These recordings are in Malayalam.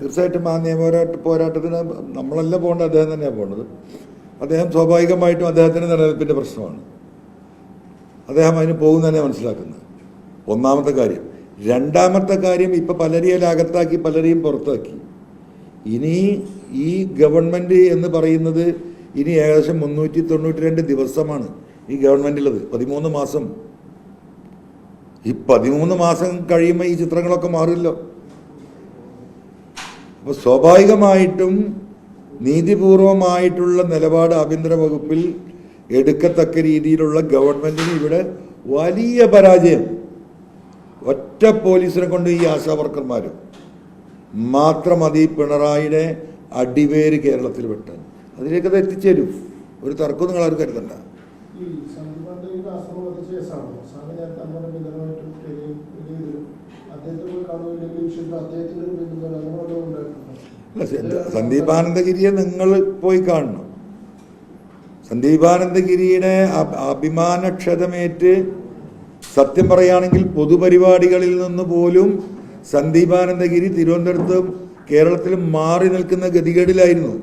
തീർച്ചയായിട്ടും ആ നിയമപോരാട്ട പോരാട്ടത്തിന് നമ്മളല്ല പോകേണ്ടത് അദ്ദേഹം തന്നെയാണ് പോകേണ്ടത്. അദ്ദേഹം സ്വാഭാവികമായിട്ടും അദ്ദേഹത്തിന്റെ നിലനിൽപ്പിന്റെ പ്രശ്നമാണ്. അദ്ദേഹം അതിന് പോകുന്നതന്നെ തന്നെ മനസ്സിലാക്കുന്നത്. ഒന്നാമത്തെ കാര്യം. രണ്ടാമത്തെ കാര്യം ഇപ്പം പലരെയും അകത്താക്കി പലരെയും പുറത്താക്കി. ഇനി ഈ ഗവൺമെന്റ് എന്ന് പറയുന്നത് ഇനി ഏകദേശം മുന്നൂറ്റി തൊണ്ണൂറ്റി രണ്ട് ദിവസമാണ് ഈ ഗവൺമെന്റിലത് പതിമൂന്ന് മാസം ഈ പതിമൂന്ന് മാസം കഴിയുമ്പോൾ ഈ ചിത്രങ്ങളൊക്കെ മാറില്ലോ. അപ്പോൾ സ്വാഭാവികമായിട്ടും നീതിപൂർവമായിട്ടുള്ള നിലപാട് ആഭ്യന്തര വകുപ്പിൽ എടുക്കത്തക്ക രീതിയിലുള്ള ഗവൺമെന്റിന് ഇവിടെ വലിയ പരാജയം. ഒറ്റ പോലീസിനെ കൊണ്ട് ഈ ആശാ മാത്രം മതി പിണറായിയുടെ അടിവേര് കേരളത്തിൽ വെട്ടാൻ അതിലേക്ക് അത് എത്തിച്ചേരും. ഒരു തർക്കവും നിങ്ങൾ ആരും കരുതണ്ട. സന്ദീപാനന്ദഗിരിയെ നിങ്ങൾ പോയി കാണണം. സന്ദീപാനന്ദഗിരിയുടെ അഭ- അഭിമാനക്ഷതമേറ്റ് സത്യം പറയുകയാണെങ്കിൽ പൊതുപരിപാടികളിൽ നിന്ന് പോലും സന്ദീപാനന്ദഗിരി തിരുവനന്തപുരത്തും കേരളത്തിലും മാറി നിൽക്കുന്ന ഗതികേടിലായിരുന്നു.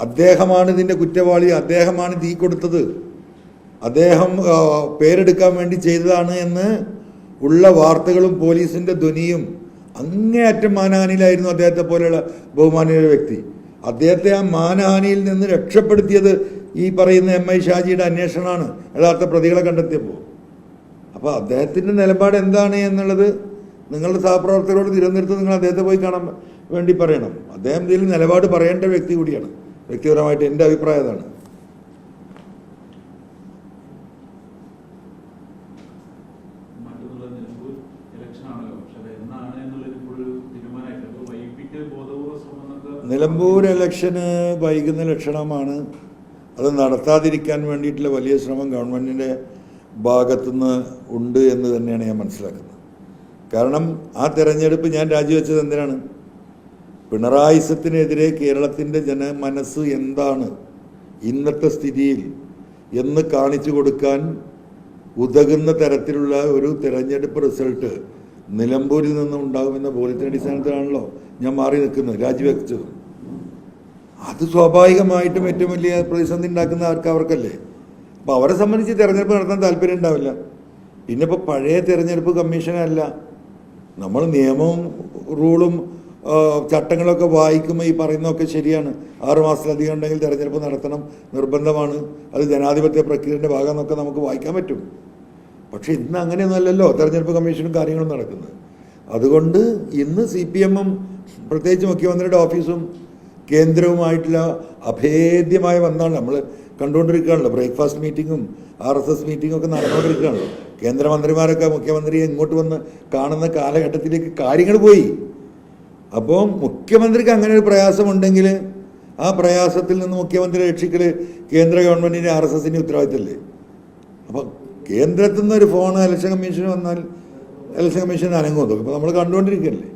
അദ്ദേഹമാണ് ഇതിന്റെ കുറ്റവാളി അദ്ദേഹമാണ് തീ കൊടുത്തത്. അദ്ദേഹം പേരെടുക്കാൻ വേണ്ടി ചെയ്തതാണ് എന്ന് ഉള്ള വാർത്തകളും പോലീസിന്റെ ധ്വനിയും അങ്ങേയറ്റം മാനഹാനിയിലായിരുന്നു അദ്ദേഹത്തെ പോലെയുള്ള ബഹുമാനീയ വ്യക്തി. അദ്ദേഹത്തെ ആ മാനഹാനിയിൽ നിന്ന് രക്ഷപ്പെടുത്തിയത് ഈ പറയുന്ന എം ഐ ഷാജിയുടെ അന്വേഷണമാണ്. യഥാർത്ഥ പ്രതികളെ കണ്ടെത്തിയപ്പോൾ. അപ്പോൾ അദ്ദേഹത്തിന്റെ നിലപാട് എന്താണ് എന്നുള്ളത് നിങ്ങളുടെ സഹപ്രവർത്തകരോട് തിരുവനന്തപുരത്ത് നിങ്ങൾ അദ്ദേഹത്തെ പോയി കാണാൻ വേണ്ടി പറയണം. അദ്ദേഹം ഇതിൽ നിലപാട് പറയേണ്ട വ്യക്തി കൂടിയാണ്. വ്യക്തിപരമായിട്ട് എന്റെ അഭിപ്രായം അതാണ് മറ്റൊന്നുള്ള നിലമ്പൂർ ഇലക്ഷൻ ആണല്ലോ പക്ഷെ അത് എന്നാണ് എന്നുള്ളത് ഇപ്പോഴൊരു തീരുമാനമായിട്ടില്ല അപ്പോൾ വൈകിട്ട് ബോധപൂർവ ശ്രമം എന്നൊക്കെ നിലമ്പൂർ ഇലക്ഷന് വൈകുന്ന ലക്ഷണമാണ്. അത് നടത്താതിരിക്കാൻ വേണ്ടിയിട്ടുള്ള വലിയ ശ്രമം ഗവൺമെന്റിന്റെ ഭാഗത്തുനിന്ന് ഉണ്ട് എന്ന് തന്നെയാണ് ഞാൻ മനസ്സിലാക്കുന്നത്. കാരണം ആ തെരഞ്ഞെടുപ്പ് ഞാൻ രാജിവെച്ചത് എന്തിനാണ്? പിണറായിസത്തിനെതിരെ കേരളത്തിന്റെ ജനമനസ്സ് എന്താണ്? ഇന്നത്തെ സ്ഥിതിയിൽ എന്ന് കാണിച്ചു കൊടുക്കാൻ ഉതകുന്ന തരത്തിലുള്ള ഒരു തെരഞ്ഞെടുപ്പ് റിസൾട്ട് നിലമ്പൂരിൽ നിന്നും ഉണ്ടാകുമെന്ന ബോധ്യത്തിന്റെ അടിസ്ഥാനത്തിലാണല്ലോ ഞാൻ മാറി നിൽക്കുന്നത് രാജിവെച്ചത്. അത് സ്വാഭാവികമായിട്ടും ഏറ്റവും വലിയ പ്രതിസന്ധി ഉണ്ടാക്കുന്ന ആർക്ക് അവർക്കല്ലേ. അപ്പോൾ അവരെ സംബന്ധിച്ച് തിരഞ്ഞെടുപ്പ് നടത്താൻ താല്പര്യം ഉണ്ടാവില്ല. പിന്നെ ഇപ്പോൾ പഴയ തിരഞ്ഞെടുപ്പ് കമ്മീഷനല്ല നമ്മൾ നിയമവും റൂളും ചട്ടങ്ങളൊക്കെ വായിക്കുമ്പോൾ ഈ പറയുന്നതൊക്കെ ശരിയാണ്. ആറ് മാസത്തിലധികം ഉണ്ടെങ്കിൽ തിരഞ്ഞെടുപ്പ് നടത്തണം നിർബന്ധമാണ്. അത് ജനാധിപത്യ പ്രക്രിയയുടെ ഭാഗം എന്നൊക്കെ നമുക്ക് വായിക്കാൻ പറ്റും. പക്ഷേ ഇന്ന് അങ്ങനെയൊന്നുമല്ലല്ലോ തെരഞ്ഞെടുപ്പ് കമ്മീഷനും കാര്യങ്ങളും നടക്കുന്നത്. അതുകൊണ്ട് ഇന്ന് സി പി എമ്മും പ്രത്യേകിച്ച് മുഖ്യമന്ത്രിയുടെ ഓഫീസും കേന്ദ്രവുമായിട്ടുള്ള അഭേദ്യമായ വന്നാണ് നമ്മൾ കണ്ടുകൊണ്ടിരിക്കുകയാണല്ലോ. ബ്രേക്ക്ഫാസ്റ്റ് മീറ്റിങ്ങും ആർ എസ് എസ് മീറ്റിങ്ങും ഒക്കെ നടന്നുകൊണ്ടിരിക്കുകയാണല്ലോ. കേന്ദ്രമന്ത്രിമാരൊക്കെ മുഖ്യമന്ത്രിയെ ഇങ്ങോട്ട് വന്ന് കാണുന്ന കാലഘട്ടത്തിലേക്ക് കാര്യങ്ങൾ പോയി. അപ്പോൾ മുഖ്യമന്ത്രിക്ക് അങ്ങനെ ഒരു പ്രയാസമുണ്ടെങ്കിൽ ആ പ്രയാസത്തിൽ നിന്ന് മുഖ്യമന്ത്രി രക്ഷിക്കൽ കേന്ദ്ര ഗവൺമെന്റിന്റെ ആർ എസ് എസിന്റെ ഉത്തരവാദിത്തമല്ലേ അപ്പോൾ കേന്ദ്രത്തിൽ നിന്ന് ഒരു ഫോൺ ഇലക്ഷൻ കമ്മീഷൻ വന്നാൽ ഇലക്ഷൻ കമ്മീഷൻ അനങ്ങുമോ അപ്പോൾ നമ്മൾ കണ്ടുകൊണ്ടിരിക്കുകയല്ലേ?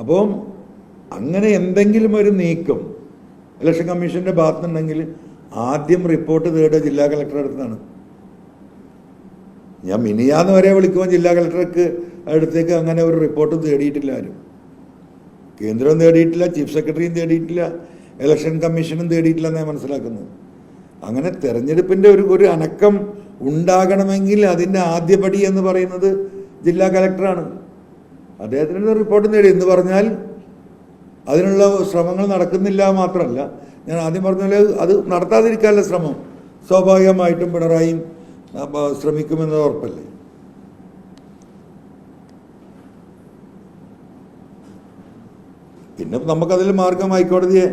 അപ്പോൾ അങ്ങനെ എന്തെങ്കിലും ഒരു നീക്കം ഇലക്ഷൻ കമ്മീഷന്റെ ഭാഗത്തുനിന്നുണ്ടെങ്കിൽ ആദ്യം റിപ്പോർട്ട് തേടുക ജില്ലാ കളക്ടറുടെ അടുത്താണ്. ഞാൻ മിനിയാന്ന് വരെ വിളിക്കുമ്പോൾ ജില്ലാ കളക്ടർക്ക് അടുത്തേക്ക് അങ്ങനെ ഒരു റിപ്പോർട്ട് തേടിയിട്ടില്ല ആരും. കേന്ദ്രവും തേടിയിട്ടില്ല ചീഫ് സെക്രട്ടറിയും തേടിയിട്ടില്ല ഇലക്ഷൻ കമ്മീഷനും തേടിയിട്ടില്ല എന്നാണ് മനസ്സിലാക്കുന്നത്. അങ്ങനെ തെരഞ്ഞെടുപ്പിന്റെ ഒരു ഒരു അനക്കം ഉണ്ടാകണമെങ്കിൽ അതിന്റെ ആദ്യപടി എന്ന് പറയുന്നത് ജില്ലാ കളക്ടറാണ്. അദ്ദേഹത്തിന് റിപ്പോർട്ട് നേടി എന്ന് പറഞ്ഞാൽ അതിനുള്ള ശ്രമങ്ങൾ നടക്കുന്നില്ല മാത്രമല്ല ഞാൻ ആദ്യം പറഞ്ഞ പോലെ അത് നടത്താതിരിക്കാനുള്ള ശ്രമം സ്വാഭാവികമായിട്ടും പിണറായിയും അപ്പൊ, ശ്രമിക്കുമെന്നത് ഉറപ്പല്ലേ? പിന്നെ നമുക്കതിൽ മാർഗം ഹൈക്കോടതിയെ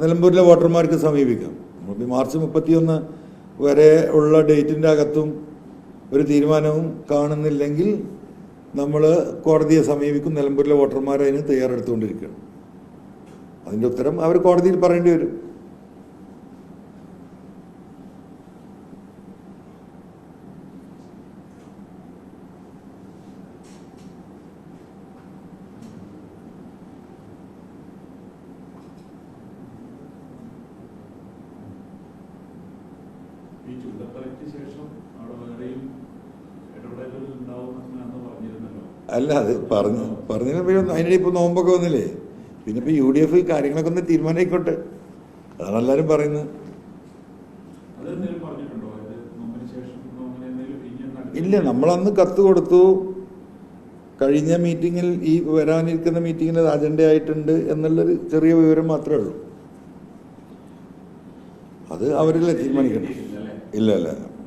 നിലമ്പൂരിലെ വോട്ടർമാർക്ക് സമീപിക്കാം. മാർച്ച് മുപ്പത്തിയൊന്ന് വരെ ഉള്ള ഡേറ്റിന്റെ അകത്തും ഒരു തീരുമാനവും കാണുന്നില്ലെങ്കിൽ നമ്മൾ കോടതിയെ സമീപിക്കും നിലമ്പൂരിലെ വോട്ടർമാർ അതിന് തയ്യാറെടുത്തുകൊണ്ടിരിക്കുകയാണ്. അതിന്റെ ഉത്തരം അവർ കോടതിയിൽ പറയേണ്ടി വരും. ഈ ചുണ്ടത്തറയ്ക്ക് ശേഷം അവിടെ വേറെയും ഇടപെടലുകൾ ഉണ്ടാവുമെന്ന് അല്ല അത് പറഞ്ഞു പറഞ്ഞില്ല അതിനിടെ ഇപ്പൊ നോമ്പൊക്കെ വന്നില്ലേ? പിന്നെ ഇപ്പോൾ യു ഡി എഫ് കാര്യങ്ങളൊക്കെ ഒന്ന് തീരുമാനമായിക്കോട്ടെ അതാണ് എല്ലാവരും പറയുന്നത്. ഇപ്പൊ ഇല്ല നമ്മളന്ന് കത്ത് കൊടുത്തു. കഴിഞ്ഞ മീറ്റിങ്ങിൽ ഈ വരാനിരിക്കുന്ന മീറ്റിങ്ങിൽ അജണ്ട ആയിട്ടുണ്ട് എന്നുള്ളൊരു ചെറിയ വിവരം മാത്രമേ ഉള്ളൂ. അത് അവരല്ലേ തീരുമാനിക്കണം. ഇല്ല അല്ല ഇല്ല ഇല്ല.